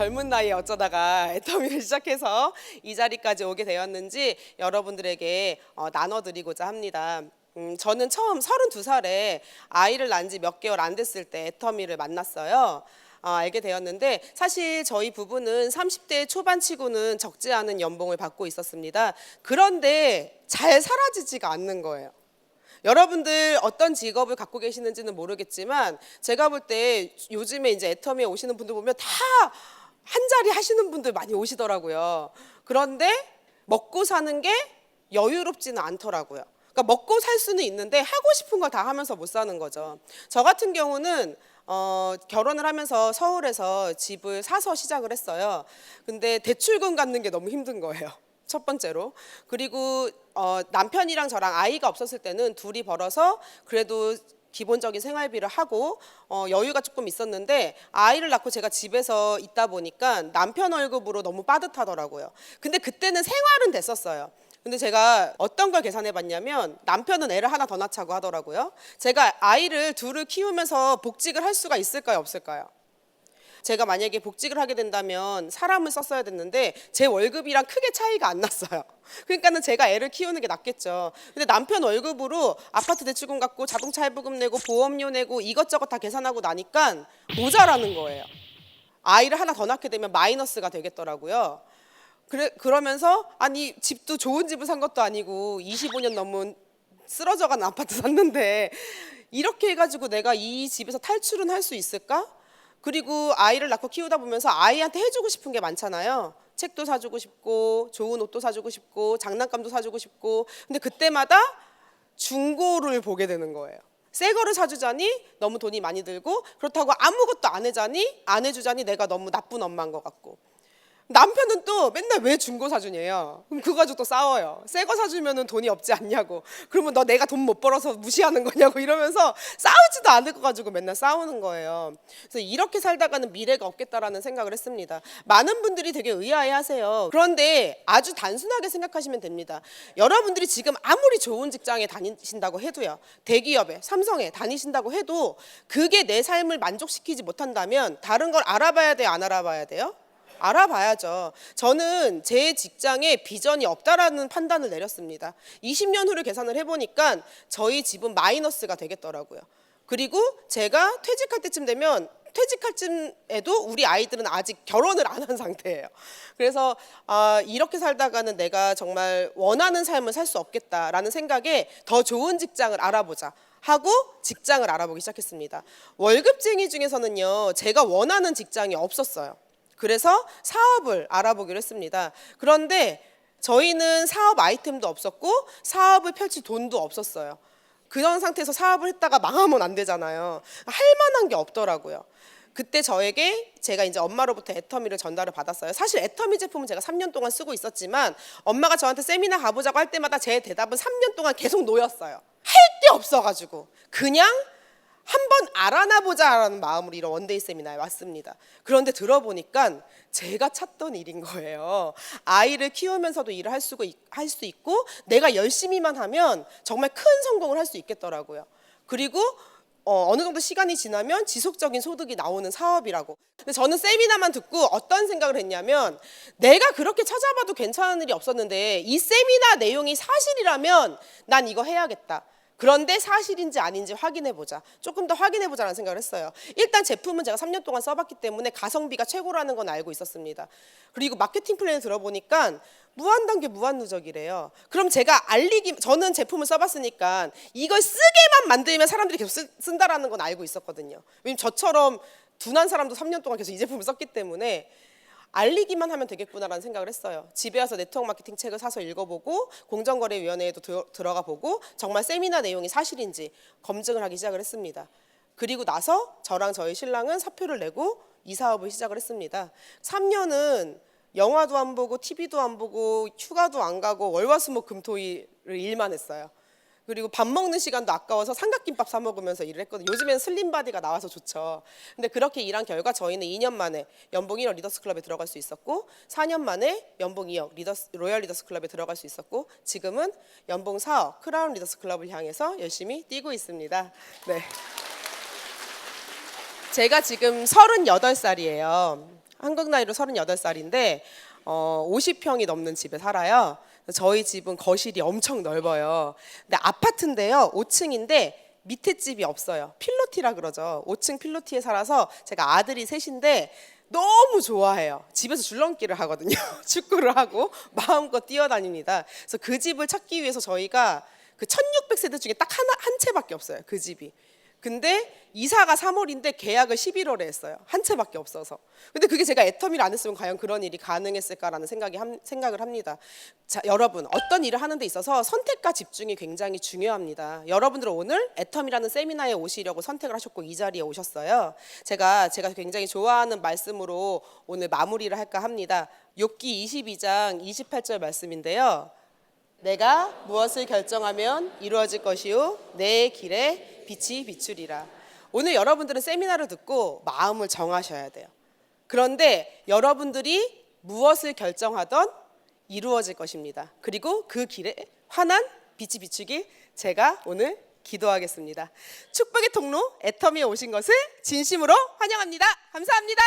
젊은 나이에 어쩌다가 애터미를 시작해서 이 자리까지 오게 되었는지 여러분들에게 어, 나눠드리고자 합니다. 음, 저는 처음 32살에 아이를 낳은 지 몇 개월 안 됐을 때 애터미를 만났어요. 어, 알게 되었는데 사실 저희 부부는 30대 초반치고는 적지 않은 연봉을 받고 있었습니다. 그런데 잘 사라지지가 않는 거예요. 여러분들 어떤 직업을 갖고 계시는지는 모르겠지만 제가 볼 때 요즘에 이제 애터미에 오시는 분들 보면 다 한 자리 하시는 분들 많이 오시더라고요. 그런데 먹고 사는 게 여유롭지는 않더라고요. 그러니까 먹고 살 수는 있는데 하고 싶은 걸 다 하면서 못 사는 거죠. 저 같은 경우는 어, 결혼을 하면서 서울에서 집을 사서 시작을 했어요. 근데 대출금 갚는 게 너무 힘든 거예요. 첫 번째로 그리고 어, 남편이랑 저랑 아이가 없었을 때는 둘이 벌어서 그래도 기본적인 생활비를 하고 어, 여유가 조금 있었는데 아이를 낳고 제가 집에서 있다 보니까 남편 월급으로 너무 빠듯하더라고요. 근데 그때는 생활은 됐었어요. 근데 제가 어떤 걸 계산해 봤냐면 남편은 애를 하나 더 낳자고 하더라고요. 제가 아이를 둘을 키우면서 복직을 할 수가 있을까요, 없을까요? 제가 만약에 복직을 하게 된다면 사람을 썼어야 됐는데 제 월급이랑 크게 차이가 안 났어요. 그러니까는 제가 애를 키우는 게 낫겠죠. 근데 남편 월급으로 아파트 대출금 갚고 자동차 할부금 내고 보험료 내고 이것저것 다 계산하고 나니까 모자라는 거예요. 아이를 하나 더 낳게 되면 마이너스가 되겠더라고요. 그래, 그러면서 아니 집도 좋은 집을 산 것도 아니고 25년 넘은 쓰러져간 아파트 샀는데 이렇게 해가지고 내가 이 집에서 탈출은 할 수 있을까? 그리고 아이를 낳고 키우다 보면서 아이한테 해주고 싶은 게 많잖아요. 책도 사주고 싶고 좋은 옷도 사주고 싶고 장난감도 사주고 싶고 근데 그때마다 중고를 보게 되는 거예요. 새 거를 사주자니 너무 돈이 많이 들고 그렇다고 아무것도 안 해자니 안 해주자니 내가 너무 나쁜 엄마인 것 같고 남편은 또 맨날 왜 중고 사주냐요. 그럼 그거 가지고 또 싸워요. 새 거 사주면은 돈이 없지 않냐고. 그러면 너 내가 돈 못 벌어서 무시하는 거냐고 이러면서 싸우지도 않을 거 가지고 맨날 싸우는 거예요. 그래서 이렇게 살다가는 미래가 없겠다라는 생각을 했습니다. 많은 분들이 되게 의아해하세요. 그런데 아주 단순하게 생각하시면 됩니다. 여러분들이 지금 아무리 좋은 직장에 다니신다고 해도요. 대기업에 삼성에 다니신다고 해도 그게 내 삶을 만족시키지 못한다면 다른 걸 알아봐야 돼요, 안 알아봐야 돼요? 알아봐야죠. 저는 제 직장에 비전이 없다라는 판단을 내렸습니다. 20년 후를 계산을 해보니까 저희 집은 마이너스가 되겠더라고요. 그리고 제가 퇴직할 때쯤 되면 퇴직할 쯤에도 우리 아이들은 아직 결혼을 안 한 상태예요. 그래서 아, 이렇게 살다가는 내가 정말 원하는 삶을 살 수 없겠다라는 생각에 더 좋은 직장을 알아보자. 하고 직장을 알아보기 시작했습니다. 월급쟁이 중에서는요, 제가 원하는 직장이 없었어요. 그래서 사업을 알아보기로 했습니다. 그런데 저희는 사업 아이템도 없었고 사업을 펼칠 돈도 없었어요. 그런 상태에서 사업을 했다가 망하면 안 되잖아요. 할 만한 게 없더라고요. 그때 저에게 제가 이제 엄마로부터 애터미를 전달을 받았어요. 사실 애터미 제품은 제가 3년 동안 쓰고 있었지만 엄마가 저한테 세미나 가보자고 할 때마다 제 대답은 3년 동안 계속 놓였어요. 할 게 없어가지고 그냥 한번 알아나 보자라는 마음으로 이런 원데이 세미나에 왔습니다. 그런데 들어보니까 제가 찾던 일인 거예요. 아이를 키우면서도 일을 할 수 있고 내가 열심히만 하면 정말 큰 성공을 할 수 있겠더라고요. 그리고 어, 어느 정도 시간이 지나면 지속적인 소득이 나오는 사업이라고. 근데 저는 세미나만 듣고 어떤 생각을 했냐면 내가 그렇게 찾아봐도 괜찮은 일이 없었는데 이 세미나 내용이 사실이라면 난 이거 해야겠다. 그런데 사실인지 아닌지 확인해 보자. 조금 더 확인해 보자라는 생각을 했어요. 일단 제품은 제가 3년 동안 써봤기 때문에 가성비가 최고라는 건 알고 있었습니다. 그리고 마케팅 플랜을 들어보니까 무한 단계 무한 누적이래요. 그럼 제가 알리기 저는 제품을 써봤으니까 이걸 쓰게만 만들면 사람들이 계속 쓰, 쓴다라는 건 알고 있었거든요. 왜냐면 저처럼 둔한 사람도 3년 동안 계속 이 제품을 썼기 때문에 알리기만 하면 되겠구나라는 생각을 했어요. 집에 와서 네트워크 마케팅 책을 사서 읽어보고 공정거래위원회에도 들- 들어가 보고 정말 세미나 내용이 사실인지 검증을 하기 시작을 했습니다. 그리고 나서 저랑 저희 신랑은 사표를 내고 이 사업을 시작을 했습니다. 3년은 영화도 안 보고 TV도 안 보고 휴가도 안 가고 월화수목 금토일을 일만 했어요. 그리고 밥 먹는 시간도 아까워서 삼각김밥 사 먹으면서 일을 했거든요. 요즘엔 슬림 바디가 나와서 좋죠. 근데 그렇게 일한 결과 저희는 2년 만에 연봉 1억 리더스 클럽에 들어갈 수 있었고 4년 만에 연봉 2억 리더스, 로얄 리더스 클럽에 들어갈 수 있었고 지금은 연봉 4억 크라운 리더스 클럽을 향해서 열심히 뛰고 있습니다. 네. 제가 지금 38살이에요. 한국 나이로 38살인데 어, 50평이 넘는 집에 살아요. 저희 집은 거실이 엄청 넓어요. 근데 아파트인데요. 5층인데 밑에 집이 없어요. 필로티라 그러죠. 5층 필로티에 살아서 제가 아들이 셋인데 너무 좋아해요. 집에서 줄넘기를 하거든요. 축구를 하고 마음껏 뛰어다닙니다. 그래서 그 집을 찾기 위해서 저희가 그 1600세대 중에 딱 하나 한 채밖에 없어요. 그 집이. 근데 이사가 3월인데 계약을 11월에 했어요. 한 채밖에 없어서. 근데 그게 제가 애터미를 안 했으면 과연 그런 일이 가능했을까라는 생각이 함- 생각을 합니다. 자, 여러분 어떤 일을 하는 데 있어서 선택과 집중이 굉장히 중요합니다. 여러분들은 오늘 애터미라는 세미나에 오시려고 선택을 하셨고 이 자리에 오셨어요. 제가 제가 굉장히 좋아하는 말씀으로 오늘 마무리를 할까 합니다. 욥기 22장 28절 말씀인데요. 내가 무엇을 결정하면 이루어질 것이요 내 길에 빛이 비추리라. 오늘 여러분들은 세미나를 듣고 마음을 정하셔야 돼요. 그런데 여러분들이 무엇을 결정하던 이루어질 것입니다. 그리고 그 길에 환한 빛이 비추길 제가 오늘 기도하겠습니다. 축복의 통로 애터미에 오신 것을 진심으로 환영합니다. 감사합니다.